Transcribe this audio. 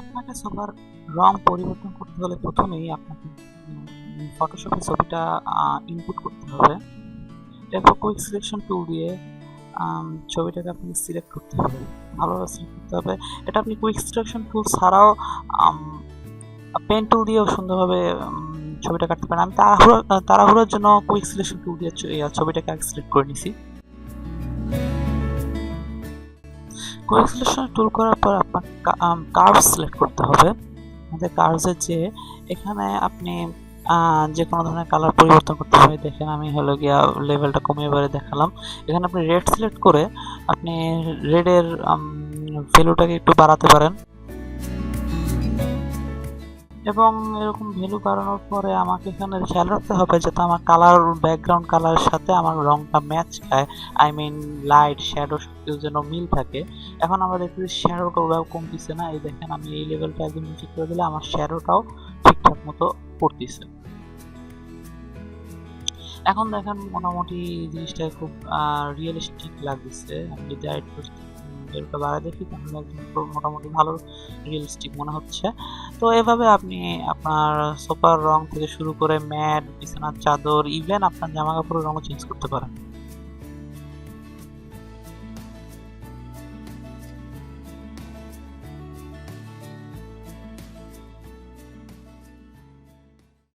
আপনাকে সবার রং পরিবর্তন করতে হলে প্রথমেই আপনাকে ফটোশপে ছবিটা ইনপুট করতে হবে। এরপর কুইক সিলেকশন টুল দিয়ে ছবিটাকে আপনি সিলেক্ট করতে হবে। ভালোভাবে সিলেক্ট করতে হবে। এটা আপনি কুইক সিলেকশন টুল ছাড়াও পেন টুল দিয়েও সুন্দরভাবে ছবিটা কাটতে পারেন। আমি তাড়াহুড়ো, তাড়াহুড়োর জন্য কুইক সিলেকশন টুল দিয়ে ছবিটাকে আগে সিলেক্ট করে নিছি। সিলেকশন টুল করার পর আপনাকে কার্ভ সিলেক্ট করতে হবে। আমাদের কার্ভসের যে, এখানে আপনি যে কোনো ধরনের কালার পরিবর্তন করতে হবে। দেখেন আমি হলো গিয়া লেভেলটা কমিয়ে বারে দেখালাম। এখানে আপনি রেড সিলেক্ট করে আপনি রেডের ভ্যালুটাকে একটু বাড়াতে পারেন। এবং এরকম ভ্যালু বাড়ানোর পরে আমাকে এখানে খেয়াল রাখতে হবে যাতে আমার কালার ব্যাকগ্রাউন্ড কালারের সাথে আমার রংটা ম্যাচ খায়। আই মিন লাইট শ্যাডো সবকিছু যেন মিল থাকে। এখন আমরা দেখতেছি শ্যাডোটা ওরাও কমতেছে না। এই দেখেন, আমি এই লেভেলটা একদম নিচে করে দিলে আমার শ্যাডোটাও ঠিকঠাক মতো পড়তেছে। এখন দেখেন, মোটামুটি জিনিসটা খুব রিয়েলিস্টিক লাগতেছে। আমি যদি আরেকটু বেলটা বাড়া দেখি তাহলে একদম মোটামুটি ভালো রিয়েলিস্টিক মনে হচ্ছে। তো এভাবে আপনি আপনার সোফার রং থেকে শুরু করে ম্যাট, বিছানার চাদর ইভেন আপনার জামা কাপড়ের রঙও চেঞ্জ করতে পারেন।